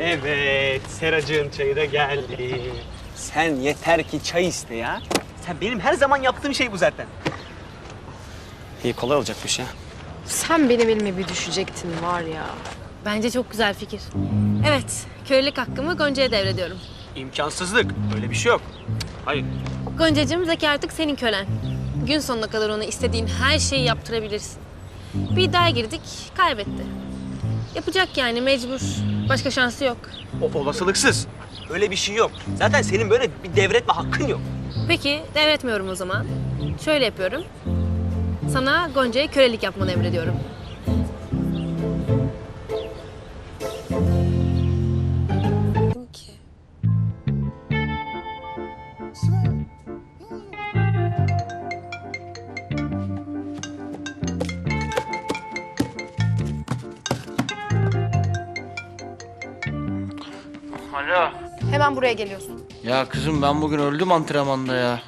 Evet, Seracığın çayı da geldi. Sen yeter ki çay iste ya. Sen benim her zaman yaptığım şey bu zaten. İyi kolay olacakmış ya. Sen benim elime bir düşecektin var ya. Bence çok güzel fikir. Evet, kölelik hakkımı Gonca'ya devrediyorum. İmkansızlık. Öyle bir şey yok. Hayır. Goncacığım Zeki artık senin kölen. Gün sonuna kadar ona istediğin her şeyi yaptırabilirsin. Bir iddiaya girdik, kaybetti. Yapacak yani mecbur. Başka şansı yok. O olasılıksız. Öyle bir şey yok. Zaten senin böyle bir devretme hakkın yok. Peki, devretmiyorum o zaman. Şöyle yapıyorum. Sana Gonca'ya kölelik yapmanı emrediyorum. Hemen buraya geliyorsun. Ya kızım ben bugün öldüm antrenmanda ya.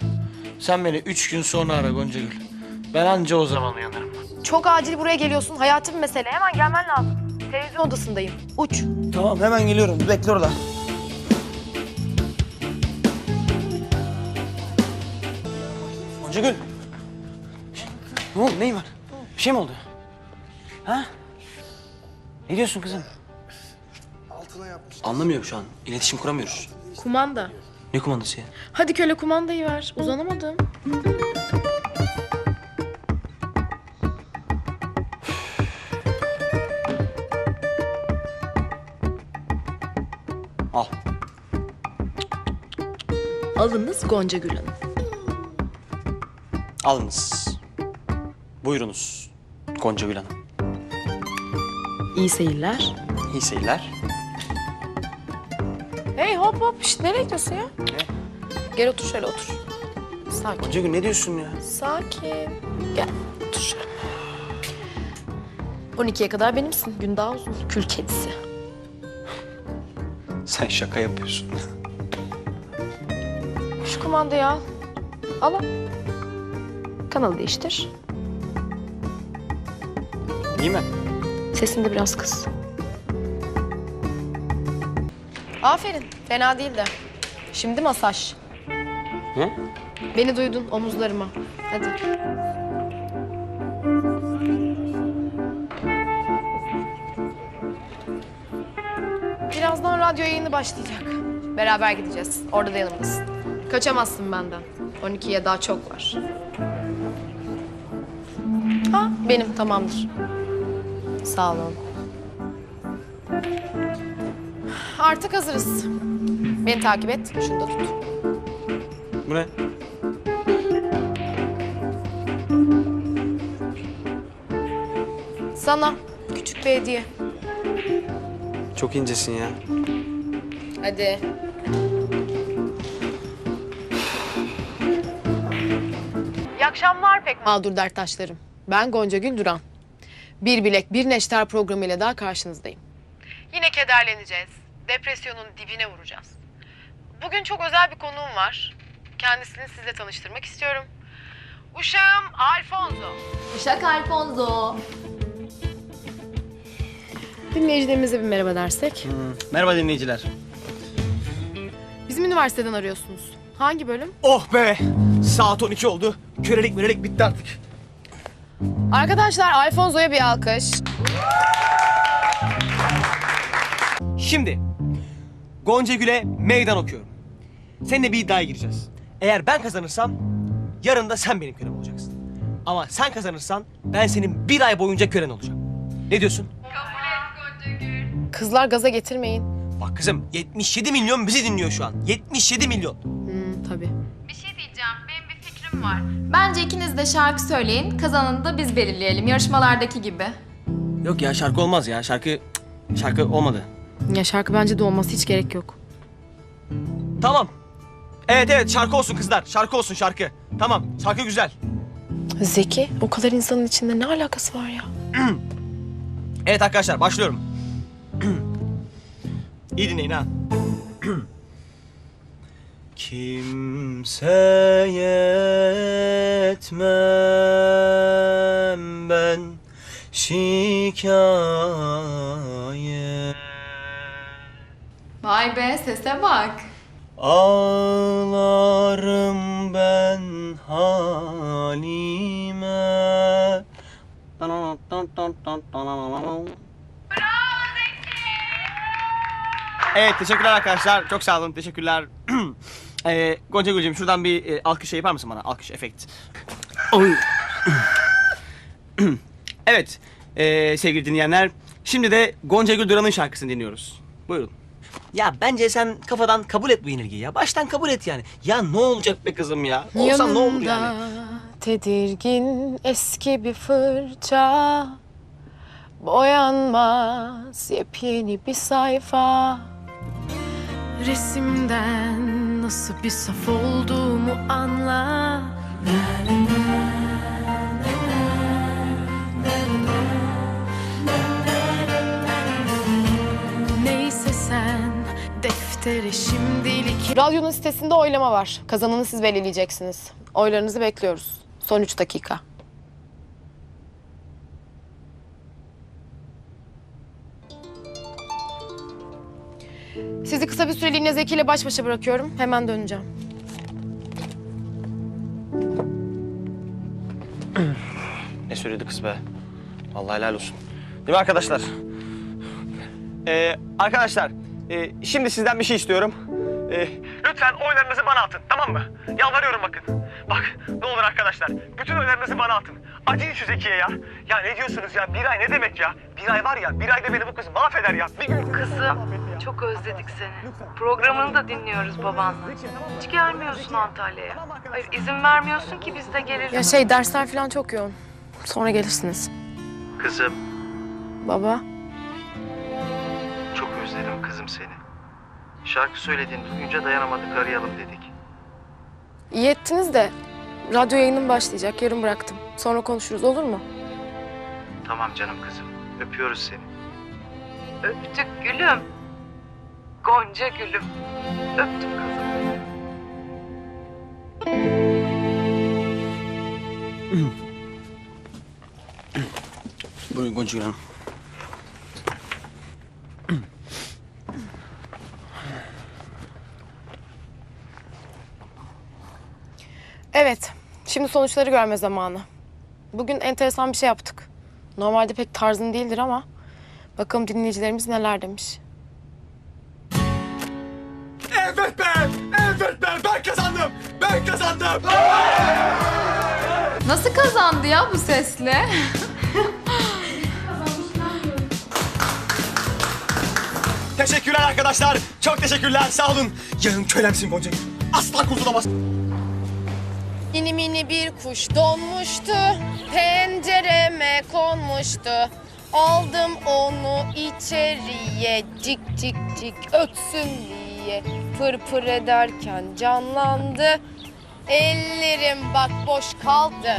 Sen beni üç gün sonra ara Goncagül. Ben anca o zaman uyanırım. Çok acil buraya geliyorsun. Hayati bir mesele. Hemen gelmen lazım. Televizyon odasındayım. Uç. Tamam hemen geliyorum. Bekle orada. Goncagül. Ne oldu? Neyin var? Bir şey mi oldu? Ha? Ne diyorsun kızım? Anlamıyorum şu an. İletişim kuramıyoruz. Kumanda. Ne kumandası ya? Hadi köle kumandayı ver. Uzanamadım. Al. Alınız Gonca Gül Hanım. Alınız. Buyurunuz Goncagül Hanım. İyi seyirler. İyi seyirler. Hey hop hop. Şişt, nereye gidiyorsun ya? Gel otur şöyle otur. Sakin. Goncagül ne diyorsun ya? Sakin. Gel otur şöyle. 12'ye kadar benimsin. Gün daha uzun. Kül kedisi. Sen şaka yapıyorsun. Şu kumandayı al. Al. al. Kanalı değiştir. İyi mi? Sesini de biraz kıs. Aferin. Fena değil de. Şimdi masaj. Hı? Beni duydun omuzlarıma. Hadi. Birazdan radyo yayını başlayacak. Beraber gideceğiz. Orada da yanımdasın. Kaçamazsın benden. 12'ye daha çok var. Ha, benim tamamdır. Sağ olun. Artık hazırız. Beni takip et. Şunu da tut. Bu ne? Sana küçük bir hediye. Çok incesin ya. Hadi. İyi akşamlar pek mağdur derttaşlarım. Ben Gonca Gül Duran. Bir Bilek Bir Neşter programıyla daha karşınızdayım. Yine kederleneceğiz. Depresyonun dibine vuracağız. Bugün çok özel bir konuğum var. Kendisini sizle tanıştırmak istiyorum. Uşağım Alfonso. Uşak Alfonso. Dinleyicilerimize bir merhaba dersek. Merhaba dinleyiciler. Bizim üniversiteden arıyorsunuz. Hangi bölüm? Oh be! Saat 12 oldu. Körelik mörelik bitti artık. Arkadaşlar Alfonso'ya bir alkış. Şimdi Gonca Gül'e meydan okuyorum. Seninle bir iddiaya gireceğiz. Eğer ben kazanırsam yarın da sen benim kölem olacaksın. Ama sen kazanırsan ben senin bir ay boyunca kölen olacağım. Ne diyorsun? Kızlar gaza getirmeyin. Bak kızım 77 milyon bizi dinliyor şu an. 77 milyon. Hmm, tabii. Bir şey diyeceğim. Benim bir fikrim var. Bence ikiniz de şarkı söyleyin. Kazananı da biz belirleyelim. Yarışmalardaki gibi. Yok ya şarkı olmaz ya. Şarkı şarkı olmadı. Ya şarkı bence de olması hiç gerek yok. Tamam. Evet evet şarkı olsun kızlar. Şarkı olsun şarkı. Tamam şarkı güzel. Zeki, o kadar insanın içinde ne alakası var ya? Evet arkadaşlar başlıyorum. İyi dinleyin ha. Kimseye etmem ben şikayet Vay be sese bak. Ağlarım ben halime. Evet teşekkürler arkadaşlar. Çok sağ olun. Teşekkürler. ee, Gonca Gülcüm şuradan bir e, alkış şey yapar mısın bana? Alkış efekt. Oy. evet ee, sevgili dinleyenler. Şimdi de Gonca Gül Duran'ın şarkısını dinliyoruz. Buyurun. Ya bence sen kafadan kabul et bu yenilgiyi ya. Baştan kabul et yani. Ya ne olacak be kızım ya? Olsan ne olur yani? Tedirgin eski bir fırça Boyanmaz yepyeni bir sayfa Resimden nasıl bir saf olduğumu anla deftere şimdilik... Radyonun sitesinde oylama var. Kazananı siz belirleyeceksiniz. Oylarınızı bekliyoruz. Son 3 dakika. Sizi kısa bir süreliğine Zeki ile baş başa bırakıyorum. Hemen döneceğim. Ne söyledi kız be? Vallahi helal olsun. Değil mi arkadaşlar? Ee, arkadaşlar, e, şimdi sizden bir şey istiyorum. Ee, lütfen oylarınızı bana atın, tamam mı? Yalvarıyorum bakın. Bak, ne olur arkadaşlar, bütün oylarınızı bana atın. Acıyın şu Zeki'ye ya. Ya ne diyorsunuz ya? Bir ay ne demek ya? Bir ay var ya, bir ayda beni bu kız mahveder ya. Bir gün Kızım, çok özledik seni. Programını da dinliyoruz babanla. Hiç gelmiyorsun Antalya'ya. Hayır, izin vermiyorsun ki biz de gelelim. Ya şey dersler falan çok yoğun. Sonra gelirsiniz. Kızım, Baba. Özledim kızım seni. Şarkı söylediğini duyunca dayanamadık arayalım dedik. İyi ettiniz de radyo yayınım başlayacak. Yarın bıraktım. Sonra konuşuruz olur mu? Tamam canım kızım, öpüyoruz seni. Öptük gülüm. Gonca gülüm. Öptüm kızım. Buyurun Gonca Hanım. Evet. Şimdi sonuçları görme zamanı. Bugün enteresan bir şey yaptık. Normalde pek tarzın değildir ama bakalım dinleyicilerimiz neler demiş. Evet be! Evet be! Ben kazandım! Ben kazandım! Nasıl kazandı ya bu sesle? Teşekkürler arkadaşlar. Çok teşekkürler. Sağ olun. Yarın kölemsin Gonca. Asla kurtulamaz. Mini mini bir kuş donmuştu, pencereme konmuştu. Aldım onu içeriye, cik cik cik ötsün diye. Pır pır ederken canlandı. Ellerim bak boş kaldı.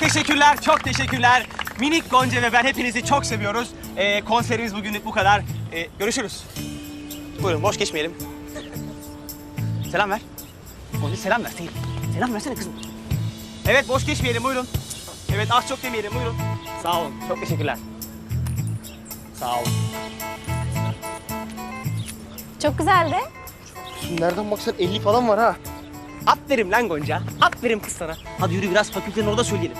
Teşekkürler, çok teşekkürler. Minik Gonca ve ben hepinizi çok seviyoruz. Ee, konserimiz bugünlük bu kadar. Ee, görüşürüz. Buyurun, boş geçmeyelim. Selam ver. Gonca selam ver. Selam, selam versene kızım. Evet, boş geçmeyelim, buyurun. Evet, az çok demeyelim, buyurun. Sağ olun, çok teşekkürler. Sağ olun. Çok güzeldi. Nereden baksan 50 falan var ha. Aferin lan Gonca. Aferin kız sana. Hadi yürü biraz fakültenin orada söyleyelim.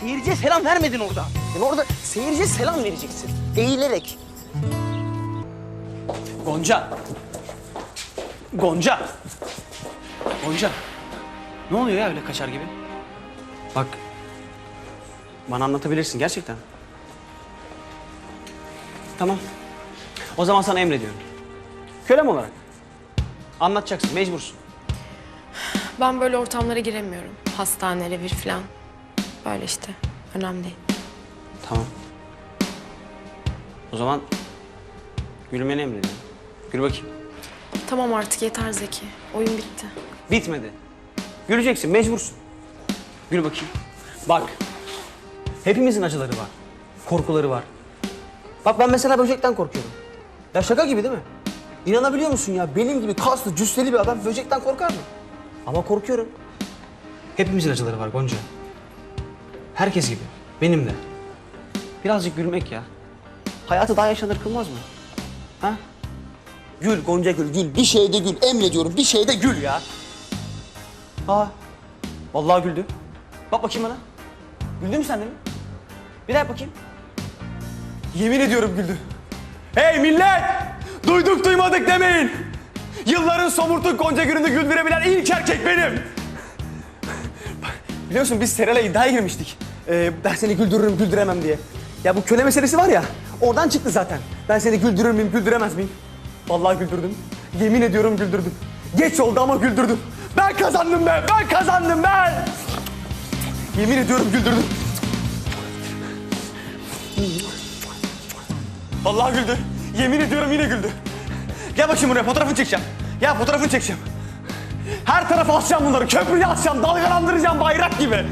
Seyirciye selam vermedin orada. Yani orada seyirciye selam vereceksin. Eğilerek. Gonca. Gonca. Gonca. Ne oluyor ya öyle kaçar gibi? Bak. Bana anlatabilirsin gerçekten. Tamam. O zaman sana emrediyorum. Kölem olarak. Anlatacaksın, mecbursun. Ben böyle ortamlara giremiyorum. Hastane, revir falan. Böyle işte. Önemli değil. Tamam. O zaman gülmeni emrediyorum. Gül bakayım. Tamam artık yeter Zeki. Oyun bitti. Bitmedi. Güleceksin, mecbursun. Gül bakayım. Bak. Hepimizin acıları var. Korkuları var. Bak ben mesela böcekten korkuyorum. Ya şaka gibi değil mi? İnanabiliyor musun ya? Benim gibi kaslı, cüsseli bir adam böcekten korkar mı? Ama korkuyorum. Hepimizin acıları var Gonca. Herkes gibi. Benim de. Birazcık gülmek ya. hayatı daha yaşanır kılmaz mı? Ha? Gül Gonca Gül gül. Bir şeyde gül. Emrediyorum bir şeyde gül ya. Aa. Vallahi güldü. Bak bakayım bana. Güldün mü sen de mi? Bir daha bakayım. Yemin ediyorum güldü. Hey millet! Duyduk duymadık demeyin. Yılların somurtuk Gonca Gül'ünü güldürebilen ilk erkek benim. Biliyorsun biz Seral'e iddiaya girmiştik. Ee, ben seni güldürürüm, güldüremem diye. Ya bu köle meselesi var ya, oradan çıktı zaten. Ben seni güldürür müyüm, güldüremez miyim? Vallahi güldürdüm. Yemin ediyorum güldürdüm. Geç oldu ama güldürdüm. Ben kazandım be, ben kazandım ben. Yemin ediyorum güldürdüm. Vallahi güldü. Yemin ediyorum yine güldü. Gel bakayım buraya fotoğrafını çekeceğim. Gel fotoğrafını çekeceğim. Her tarafa asacağım bunları. Köprüye asacağım. Dalgalandıracağım bayrak gibi.